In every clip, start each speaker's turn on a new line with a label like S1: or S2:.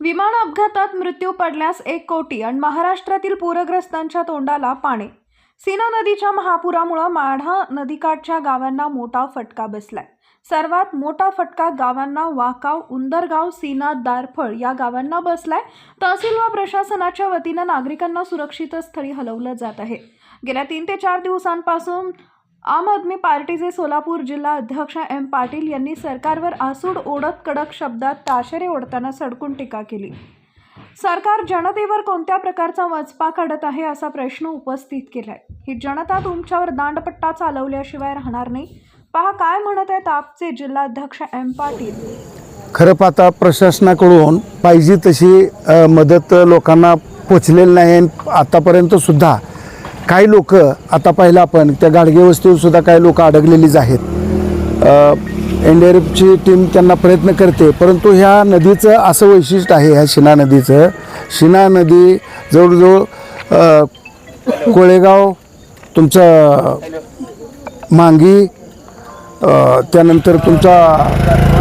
S1: विमान अपघातात मृत्यू पडल्यास एक कोटी आणि महाराष्ट्रातील पूरग्रस्तांच्या तोंडाला पाणी. सीना नदीच्या महापुरामुळं माढा नदीकाठच्या गावांना मोठा फटका बसलाय. सर्वात मोठा फटका गावांना वाकाव उंदरगाव सीना दारफळ या गावांना बसलाय. तहसील व प्रशासनाच्या वतीनं नागरिकांना सुरक्षित स्थळी हलवलं जात आहे. गेल्या तीन ते चार दिवसांपासून आम आदमी पार्टीचे सोलापूर जिल्हा अध्यक्ष एम पाटील यांनी सरकारवर आसूड ओढत कडक शब्दात ताशेरे ओढताना सडकून टीका केली. सरकार जनतेवर कोणत्या प्रकारचा वचपा काढत आहे असा प्रश्न उपस्थित केलाय. ही जनता तुमच्यावर दांडपट्टा चालवल्याशिवाय राहणार नाही. पहा काय म्हणत आहेत आपचे जिल्हाध्यक्ष एम पाटील.
S2: खरं पाहता प्रशासनाकडून पाहिजे तशी अ, मदत लोकांना पोचलेली नाही आणि आतापर्यंत सुद्धा काही लोक आता पाहिलं आपण त्या गाडगे वस्तीवरसुद्धा काही लोक अडकलेलीच आहेत. एन डी आर एफची टीम त्यांना प्रयत्न करते परंतु ह्या नदीचं असं वैशिष्ट्य आहे ह्या शिना नदीचं. शिना नदी जवळजवळ कोळेगाव तुमचं मांगी त्यानंतर तुमचा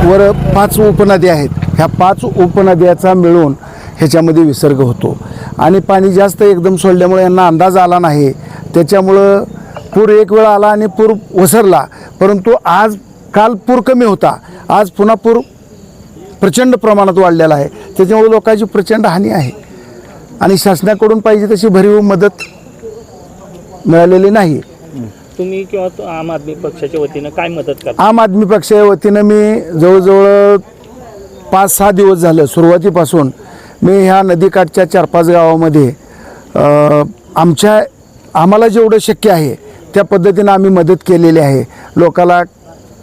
S2: वर पाच उपनद्या आहेत. ह्या पाच उपनद्याचा मिळून ह्याच्यामध्ये विसर्ग होतो. आणि पाणी जास्त एकदम सोडल्यामुळे यांना अंदाज आला नाही. त्याच्यामुळं पूर एक वेळ आला आणि पूर ओसरला. परंतु आज काल पूर कमी होता. आज पुन्हा पूर प्रचंड प्रमाणात वाढलेला आहे. त्याच्यामुळे लोकांची प्रचंड हानी आहे. आणि शासनाकडून पाहिजे तशी भरीव मदत मिळालेली नाही.
S3: तुम्ही किंवा आम आदमी पक्षाच्या वतीनं काय मदत करता?
S2: आम आदमी पक्षाच्या वतीनं मी जवळजवळ पाच सहा दिवस झालं सुरुवातीपासून मी ह्या नदीकाठच्या चार पाच गावामध्ये आमच्या आम्हाला जेवढं शक्य आहे त्या पद्धतीनं आम्ही मदत केलेली आहे. लोकाला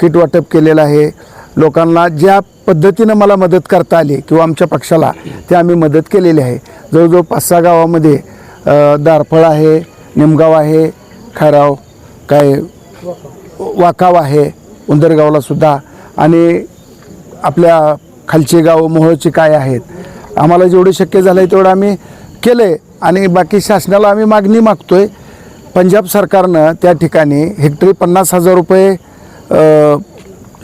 S2: किट वाटप केलेलं आहे. लोकांना ज्या पद्धतीनं मला मदत करता आली किंवा आमच्या पक्षाला ते आम्ही मदत केलेली आहे. जवळजवळ पाच सहा गावामध्ये दारफळ आहे निमगाव आहे खैराव काय वाकाव आहे उंदरगावला सुद्धा. आणि आपल्या खालचे गाव मोहोळचे काय आहेत आम्हाला जेवढं शक्य झालं आहे तेवढं आम्ही केलं आहे आणि बाकी शासनाला आम्ही मागणी मागतो आहे पंजाब सरकारनं त्या ठिकाणी हेक्टरी पन्नास हजार रुपये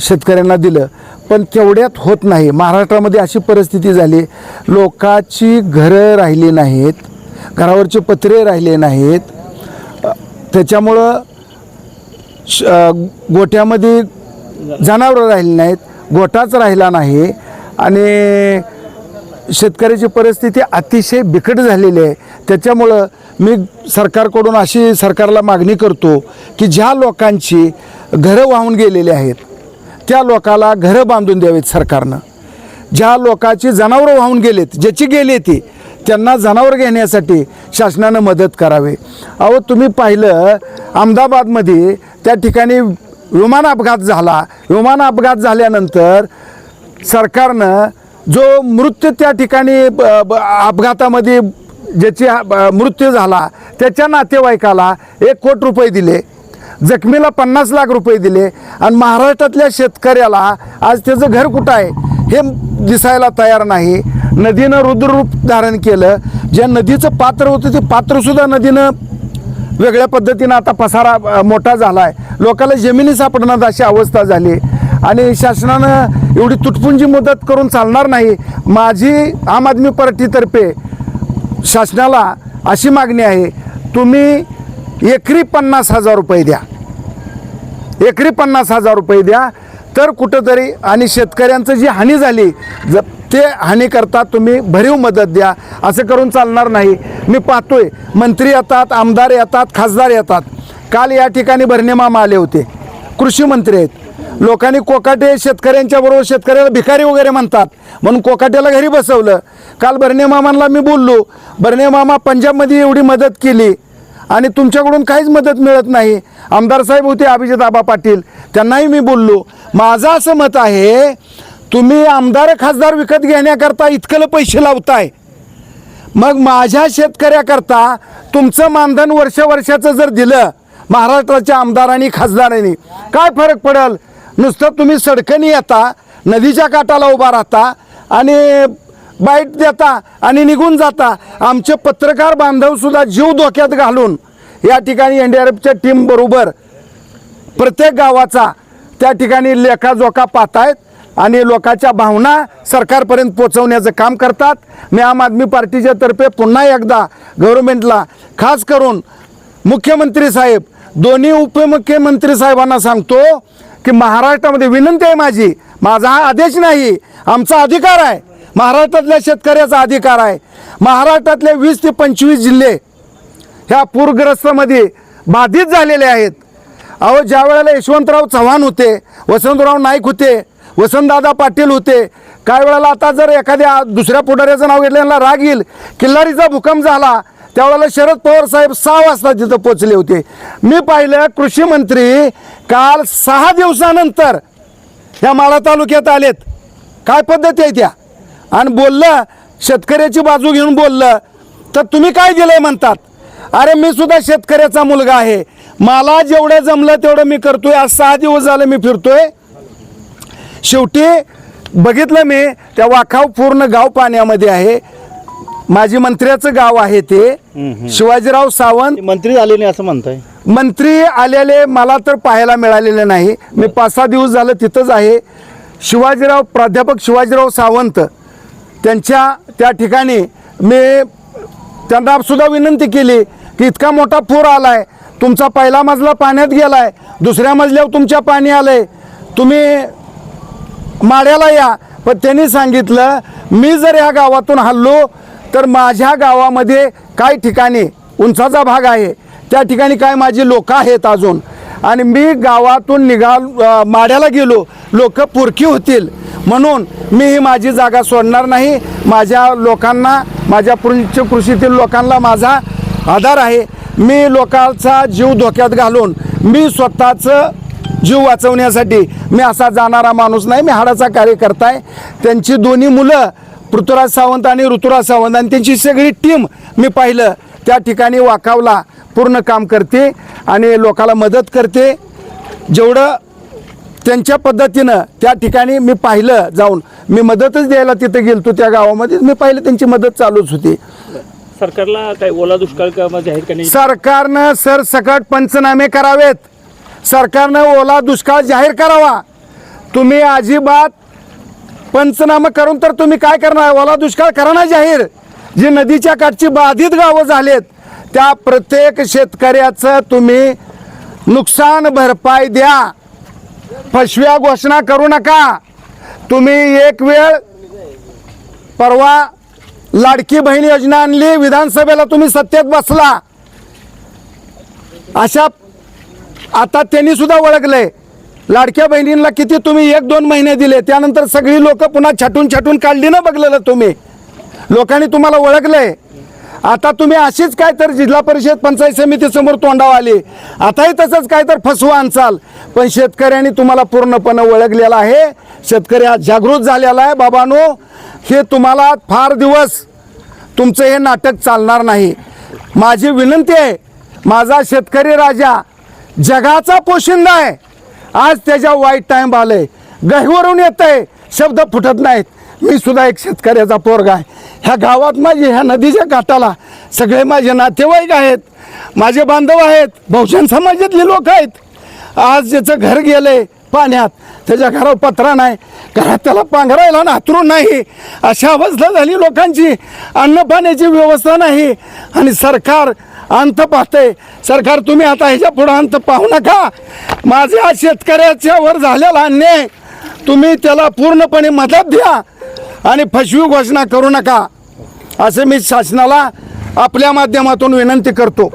S2: शेतकऱ्यांना दिलं. पण तेवढ्यात होत नाही. महाराष्ट्रामध्ये अशी परिस्थिती झाली. लोकांची घरं राहिली नाहीत. घरावरचे पत्रे राहिले नाहीत. त्याच्यामुळं श गोठ्यामध्ये जनावरं राहिली नाहीत. गोठाच राहिला नाही. आणि शेतकऱ्याची परिस्थिती अतिशय बिकट झालेली आहे. त्याच्यामुळं मी सरकारकडून अशी सरकारला मागणी करतो की ज्या लोकांची घरं वाहून गेलेली आहेत त्या लोकाला घरं बांधून द्यावीत सरकारनं. ज्या लोकांची जनावरं वाहून गेलेत ज्याची गेली ती त्यांना जनावर घेण्यासाठी शासनानं मदत करावी. अहो तुम्ही पाहिलं अहमदाबादमध्ये त्या ठिकाणी विमान अपघात झाला. विमान अपघात झाल्यानंतर सरकारनं जो मृत्यू त्या ठिकाणी ब- ब- अपघातामध्ये ज्याची मृत्यू झाला त्याच्या नातेवाईकाला एक कोटी रुपये दिले जखमीला पन्नास लाख रुपये दिले आणि महाराष्ट्रातल्या शेतकऱ्याला आज त्याचं घर कुठं आहे हे दिसायला तयार नाही. नदीनं रुद्ररूप धारण केलं. ज्या नदीचं पात्र होतं ते पात्रसुद्धा नदीनं वेगळ्या पद्धतीनं आता पसारा मोठा झाला आहे लोकांना जमिनी सापडण्यात अशी अवस्था झाली. आणि शासनानं एवढी तुटपुंजी मदत करून चालणार नाही. माझी आम आदमी पार्टीतर्फे शासनाला अशी मागणी आहे तुम्ही एकरी पन्नास हजार रुपये द्या. एकरी पन्नास हजार रुपये द्या. तर कुठंतरी आणि शेतकऱ्यांचं जी हानी झाली ज ते हानीकरता तुम्ही भरीव मदत द्या. असं करून चालणार नाही. मी पाहतोय मंत्री येतात आमदार येतात खासदार येतात. काल या ठिकाणी भरणे मामा आले होते. कृषी मंत्री आहेत. लोकांनी कोकाटे शेतकऱ्यांच्या बरोबर शेतकऱ्याला भिकारी वगैरे म्हणतात. म्हणून कोकाट्याला घरी बसवलं. काल भरणे मामांना मी बोललो भरणे मामा पंजाबमध्ये एवढी मदत केली आणि तुमच्याकडून काहीच मदत मिळत नाही. आमदार साहेब होते अभिजित आबा पाटील. त्यांनाही मी बोललो माझं असं मत आहे तुम्ही आमदार खासदार विकत घेण्याकरता इतकं पैसे लावताय. मग माझ्या शेतकऱ्याकरता तुमचं मानधन वर्ष वर्षाचं जर दिलं महाराष्ट्राच्या आमदारांनी खासदारांनी काय फरक पडेल? नुसतं तुम्ही सडकणी येता नदीच्या काठाला उभा राहता आणि बाईट देता आणि निघून जाता. आमचे पत्रकार बांधवसुद्धा जीव धोक्यात घालून या ठिकाणी एन डी आर एफच्या टीमबरोबर प्रत्येक गावाचा त्या ठिकाणी लेखाजोखा पाहतायत आणि लोकांच्या भावना सरकारपर्यंत पोचवण्याचं काम करतात. मी आम आदमी पार्टीच्या तर्फे पुन्हा एकदा गव्हर्नमेंटला खास करून मुख्यमंत्री साहेब दोन्ही उपमुख्यमंत्री साहेबांना सांगतो की महाराष्ट्रामध्ये विनंती आहे माझी माझा हा आदेश नाही आमचा अधिकार आहे. महाराष्ट्रातल्या शेतकऱ्याचा अधिकार आहे. महाराष्ट्रातले वीस ते पंचवीस जिल्हे ह्या पूरग्रस्तमध्ये बाधित झालेले आहेत. अहो ज्या वेळेला यशवंतराव चव्हाण होते वसंतराव नाईक होते वसंतदादा पाटील होते काय वेळेला आता जर एखाद्या दुसऱ्या पुढाऱ्याचं नाव घेतलं राग येईल किल्लारीचा भूकंप झाला त्यावेळेला शरद पवार साहेब सहा वाजता तिथं पोचले होते. मी पाहिलं कृषी मंत्री काल सहा दिवसानंतर ह्या माळा तालुक्यात आलेत. काय पद्धती आहे त्या? आणि बोललं शेतकऱ्याची बाजू घेऊन बोललं तर तुम्ही काय दिलंय? म्हणतात. अरे मी सुद्धा शेतकऱ्याचा मुलगा आहे. मला जेवढं जमलं तेवढं मी करतोय. आज सहा दिवस झालं मी फिरतोय. शेवटी बघितलं मी त्या वाखाव पूर्ण गाव पाण्यामध्ये आहे. माजी मंत्र्याचं गाव आहे ते. शिवाजीराव सावंत.
S3: मंत्री झाले नाही असं म्हणताय.
S2: मंत्री आलेले मला तर पाहायला मिळालेले नाही. मी पाच सहा दिवस झालं तिथंच आहे. शिवाजीराव प्राध्यापक शिवाजीराव सावंत त्यांच्या त्या ठिकाणी मी त्यांना सुद्धा विनंती केली की इतका मोठा पूर आलाय. तुमचा पहिला मजला पाण्यात गेलाय. दुसऱ्या मजल्यावर तुमच्या पाणी आलंय. तुम्ही माड्याला या. पण त्यांनी सांगितलं मी जर या गावातून हल्लो तर माझ्या गावामध्ये काही ठिकाणी उंचाचा भाग आहे. त्या ठिकाणी काय माझी लोक आहेत अजून. आणि मी गावातून निघाल माड्याला गेलो लोक पुरकी होतील. म्हणून मी ही माझी जागा सोडणार नाही. माझ्या लोकांना माझ्या पुढच्या कृषीतील लोकांना माझा आधार आहे. मी लोकांचा जीव धोक्यात घालून मी स्वतःचं जीव वाचवण्यासाठी मी असा जाणारा माणूस नाही. मी हाडाचा कार्यकर्ता आहे. त्यांची दोन्ही मुलं पृथ्वीराज सावंत आणि ऋतुराज सावंत आणि त्यांची सगळी टीम मी पाहिलं. त्या ठिकाणी वाकावला पूर्ण काम करते आणि लोकाला मदत करते. जेवढं त्यांच्या पद्धतीनं त्या ठिकाणी मी पाहिलं जाऊन मी मदतच द्यायला तिथं गेलतो त्या गावामध्ये. मी पाहिलं त्यांची मदत चालूच होती.
S3: सरकारला काय ओला दुष्काळ जाहीर करण्याची
S2: सरकारनं सरसकट पंचनामे करावेत. सरकारनं ओला दुष्काळ जाहीर करावा. तुम्ही अजिबात पंचनामा करून तर तुम्ही काय करणार? ओला दुष्काळ करा ना जाहीर. जी नदीच्या काठची बाधित गावं झालेत त्या प्रत्येक शेतकऱ्याचं तुम्ही नुकसान भरपाई द्या. फसव्या घोषणा करू नका. तुम्ही एक वेळ परवा लाडकी बहीण योजना आणली विधानसभेला तुम्ही सत्तेत बसला. अशा आता त्यांनी सुद्धा ओळखलंय. लाडक्या बहिणींना किती तुम्ही एक दोन महिने दिले त्यानंतर सगळी लोक पुन्हा छाटून छाटून काढली ना बघलेलं तुम्ही. लोकांनी तुम्हाला ओळखलंय. आता तुम्ही अशीच काय तर जिल्हा परिषद पंचायत समितीसमोर तोंडाव आली. आताही तसंच काय तर फसवा आणचाल. पण शेतकऱ्यांनी तुम्हाला पूर्णपणे ओळखलेला आहे. शेतकरी आज जागृत झालेला आहे. बाबानो हे तुम्हाला फार दिवस तुमचं हे नाटक चालणार नाही. माझी विनंती आहे माझा शेतकरी राजा जगाचा पोशिंदा आहे. आज त्याच्या वाईट टाइम आलंय. गहीवरून येत आहे शब्द फुटत नाहीत. मी सुद्धा एक शेतकऱ्याचा पोरगा आहे. ह्या गावात माझे ह्या नदीच्या काठाला सगळे माझे नातेवाईक आहेत. माझे बांधव आहेत. बहुजन समाजातले लोक आहेत. आज ज्याचं घर गेलंय पाण्यात त्याच्या घरावर पत्रा नाही. घरात त्याला पांघरायला नातरू नाही. अशा अवस्था झाली लोकांची. अन्न पाण्याची व्यवस्था नाही. आणि सरकार अंत पाहते. सरकार तुम्ही आता ह्याच्या पुढं अंत पाहू नका. माझ्या शेतकऱ्याच्या वर झालेला अन्याय तुम्ही त्याला पूर्णपणे मदत द्या आणि फसवी घोषणा करू नका. असे मी शासनाला आपल्या माध्यमातून विनंती करतो.